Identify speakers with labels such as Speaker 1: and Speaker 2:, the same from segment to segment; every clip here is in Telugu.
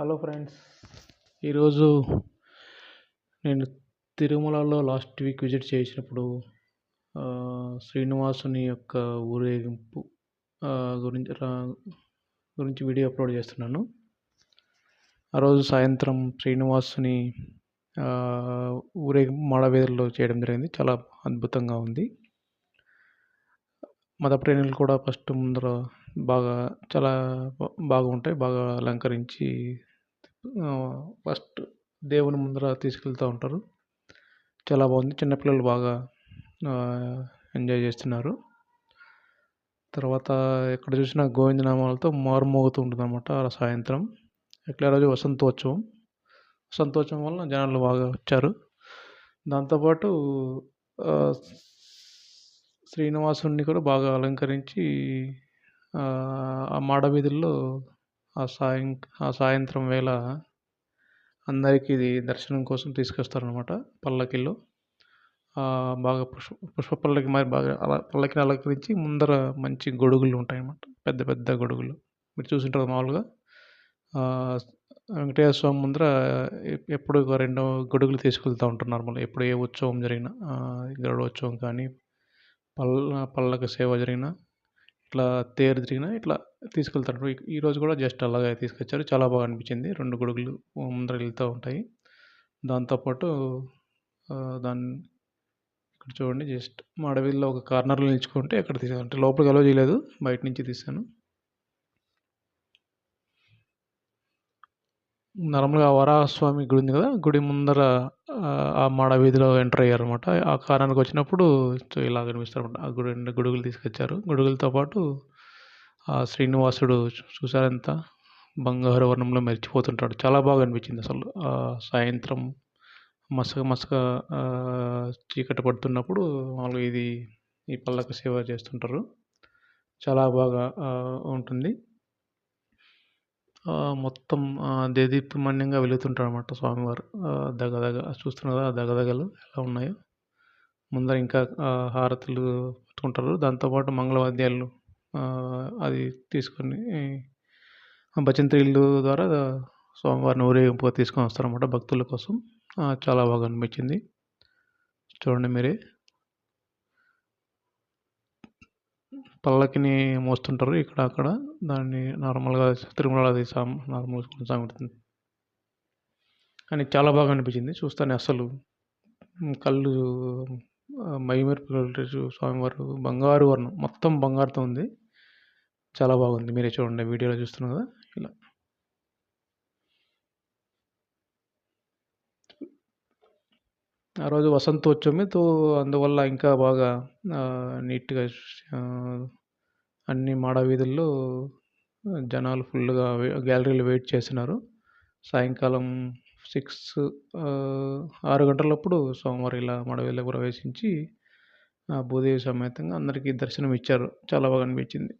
Speaker 1: హలో ఫ్రెండ్స్ ఈరోజు నేను తిరుమలలో లాస్ట్ వీక్ విజిట్ చేసినప్పుడు శ్రీనివాసుని యొక్క ఊరేగింపు గురించి గురించి వీడియో అప్లోడ్ చేస్తున్నాను. ఆ రోజు సాయంత్రం శ్రీనివాసుని ఊరేగింపు మాడవీధుల్లో చేయడం జరిగింది. చాలా అద్భుతంగా ఉంది. మత ప్రేమికులు కూడా ఫస్ట్ ముందర బాగా చాలా బాగుంటాయి. బాగా అలంకరించి ఫస్ట్ దేవుని ముందర తీసుకెళ్తూ ఉంటారు. చాలా బాగుంది. చిన్నపిల్లలు బాగా ఎంజాయ్ చేస్తున్నారు. తర్వాత ఎక్కడ చూసినా గోవిందనామాలతో మారుమోగుతూ ఉంటుంది అనమాట ఆ సాయంత్రం. ఎట్లా రోజు వసంతోత్సవం. వసంతోత్సవం వల్ల జనాలు బాగా వచ్చారు. దాంతోపాటు శ్రీనివాసుని కూడా బాగా అలంకరించి ఆ మాడ వీధుల్లో ఆ సాయం ఆ సాయంత్రం వేళ అందరికీ ఇది దర్శనం కోసం తీసుకొస్తారనమాట పల్లకిలో బాగా పుష్ప పుష్ప పల్లకి మరి బాగా అలా పల్లకిని అలంకరించి ముందర మంచి గొడుగులు ఉంటాయి అన్నమాట పెద్ద పెద్ద గొడుగులు. మీరు చూసింటారు మామూలుగా? వెంకటేశ్వర స్వామి ముందర ఎప్పుడు ఒక రెండు గొడుగులు తీసుకెళ్తూ ఉంటున్నారు మళ్ళీ ఎప్పుడు ఏ ఉత్సవం జరిగినా గరుడ ఉత్సవం కానీ పల్ల పల్లకి సేవ జరిగినా ఇట్లా తేరు తిరిగినా ఇట్లా తీసుకెళ్తారు. ఈరోజు కూడా జస్ట్ అలాగే తీసుకొచ్చారు. చాలా బాగా అనిపించింది. రెండు గొడుగులు ముందర వెళ్తూ ఉంటాయి. దాంతోపాటు దాన్ని ఇక్కడ చూడండి. జస్ట్ మా అడవిలో ఒక కార్నర్లో నిల్చుకుంటే ఎక్కడ తీసాను అంటే లోపలికి అలో చేయలేదు. బయట నుంచి తీసాను. నార్మల్గా వరాహస్వామి గుడి ఉంది కదా? గుడి ముందర ఆ, మాడ వీధిలో ఎంటర్ అయ్యారు అనమాట ఆ కారణానికి వచ్చినప్పుడు సో ఇలా కనిపిస్తారు అనమాట ఆ గుడి గుడుగులు గొడుగులు తీసుకొచ్చారు. గొడుగులతో పాటు ఆ శ్రీనివాసుడు చూసారంతా? బంగారు వర్ణంలో మెరిచిపోతుంటాడు. చాలా బాగా అనిపించింది అసలు. సాయంత్రం మసక మసక చీకటి పడుతున్నప్పుడు వాళ్ళు ఇది ఈ పల్లక సేవ చేస్తుంటారు. చాలా బాగా ఉంటుంది. మొత్తం ఆ, దేదీప్యమాన్యంగా వెలుగుతుంటాడు అనమాట స్వామివారు దగదగ చూస్తున్నదా దగదగలు ఎలా ఉన్నాయో. ముందర ఇంకా హారతులు పెట్టుకుంటారు. దాంతోపాటు మంగళవాద్యాలు అది తీసుకొని ఆ భజంత్రీలు ద్వారా స్వామివారిని ఊరేగింపుగా తీసుకొని వస్తారన్నమాట భక్తుల కోసం. చాలా బాగా అనిపించింది. చూడండి మీరే. పల్లకిని మోస్తుంటారు ఇక్కడ అక్కడ. దాన్ని నార్మల్గా తిరుమల అది నార్మల్ కొనసాగుతుంది కానీ చాలా బాగా అనిపించింది. చూస్తానే అసలు కళ్ళు ఆ, స్వామివారు బంగారు వర్ణం. మొత్తం బంగారుతో ఉంది. చాలా బాగుంది. మీరే చూడండి. వీడియోలో చూస్తున్నారు కదా ఇలా. ఆ రోజు వసంతోత్సవమే. అందువల్ల ఇంకా బాగా నీట్గా అన్ని మాడ వీధుల్లో జనాలు ఫుల్గా గ్యాలరీలో వెయిట్ చేసినారు. సాయంకాలం సిక్స్ ఆరు గంటలప్పుడు స్వామివారు ఇలా మడవిలో ప్రవేశించి ఆ భూదేవి సమేతంగా అందరికీ దర్శనం ఇచ్చారు. చాలా బాగా అనిపించింది.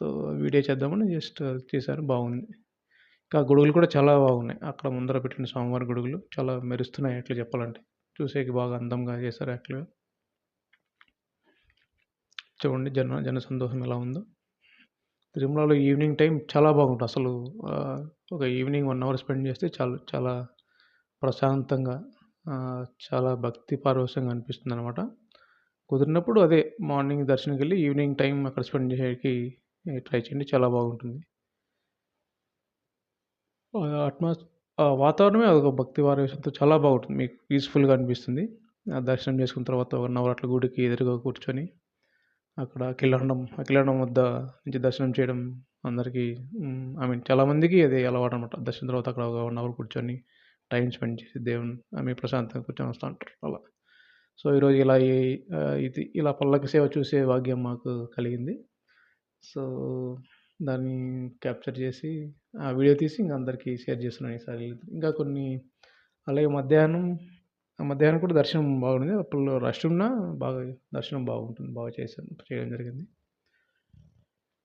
Speaker 1: సో వీడియో చేద్దామని జస్ట్ చేశారు. బాగుంది. ఇంకా గొడుగులు కూడా చాలా బాగున్నాయి. అక్కడ ముందర పెట్టిన స్వామివారి గొడుగులు చాలా మెరుస్తున్నాయి ఎట్లా చెప్పాలంటే. చూసేకి బాగా అందంగా చేశారు యాక్చువల్గా. చూడండి జన జన సంతోషం ఎలా ఉందో. తిరుమలలో ఈవినింగ్ టైం చాలా బాగుంటుంది. అసలు ఒక ఈవినింగ్ వన్ అవర్ స్పెండ్ చేస్తే చాలా చాలా ప్రశాంతంగా చాలా భక్తి పారవశంగా అనిపిస్తుంది అనమాట కుదిరినప్పుడు అదే మార్నింగ్ దర్శనంకి వెళ్ళి ఈవినింగ్ టైం అక్కడ స్పెండ్ చేయడానికి ట్రై చేయండి. చాలా బాగుంటుంది. అట్మాస్ వాతావరణమే అదొక భక్తి వారవేశంతో చాలా బాగుంటుంది. మీకు పీస్ఫుల్గా అనిపిస్తుంది. ఆ దర్శనం చేసుకున్న తర్వాత వన్ అవర్ అట్లా గుడికి ఎదురుగా కూర్చొని అక్కడ అఖిలాండం అఖిలాండం వద్ద నుంచి దర్శనం చేయడం అందరికీ ఐ మీన్ చాలామందికి అది అలవాటు అనమాట దర్శనం తర్వాత అక్కడ ఒక వన్ అవర్ కూర్చొని టైం స్పెండ్ చేసి దేవుని ఆమె ప్రశాంతంగా కూర్చొని వస్తూ ఉంటారు. అలా. సో ఈరోజు ఇలా ఈ- ఇది ఇలా పల్లకి సేవ చూసే భాగ్యం మాకు కలిగింది. సో దాన్ని క్యాప్చర్ చేసి వీడియో తీసి ఇంకా అందరికీ షేర్ చేస్తున్నాను ఈసారి. ఇంకా కొన్ని అలాగే మధ్యాహ్నం మధ్యాహ్నం కూడా దర్శనం బాగుంది. అప్పుడు రష్ ఉన్నా బాగా దర్శనం బాగుంటుంది బాగా చేశాను చేయడం జరిగింది.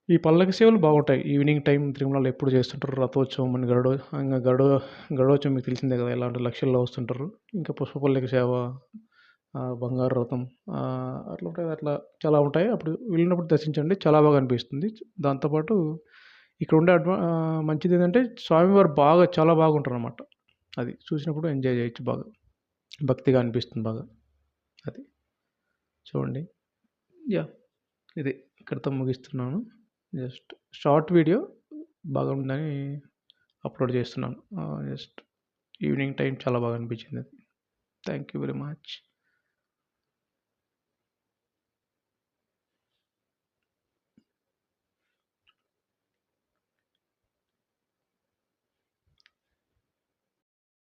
Speaker 1: ఈ పల్లకి సేవలు బాగుంటాయి. ఈవినింగ్ టైం తిరుమలలో ఎప్పుడు చేస్తుంటారు? రథోత్సవం అని గరుడ ఇంకా గరుడ గరుడోత్సవం మీకు తెలిసిందే కదా ఎలాంటి లక్షల్లో వస్తుంటారు? ఇంకా పుష్ప పల్లకి సేవ బంగారు రథం అట్లా ఉంటాయి అట్లా చాలా ఉంటాయి. అప్పుడు వెళ్ళినప్పుడు దర్శించండి. చాలా బాగా అనిపిస్తుంది. దాంతోపాటు ఇక్కడ ఉండే అడ్వా మంచిది ఏంటంటే స్వామివారు బాగా చాలా బాగుంటారు అనమాట అది చూసినప్పుడు ఎంజాయ్ చేయొచ్చు బాగా. భక్తిగా అనిపిస్తుంది బాగా. అది. చూడండి. యా ఇది ఇక్కడితో ముగిస్తున్నాను. జస్ట్ షార్ట్ వీడియో బాగుందని అప్లోడ్ చేస్తున్నాను. జస్ట్ ఈవినింగ్ టైం చాలా బాగా అనిపించింది. Thank you very much.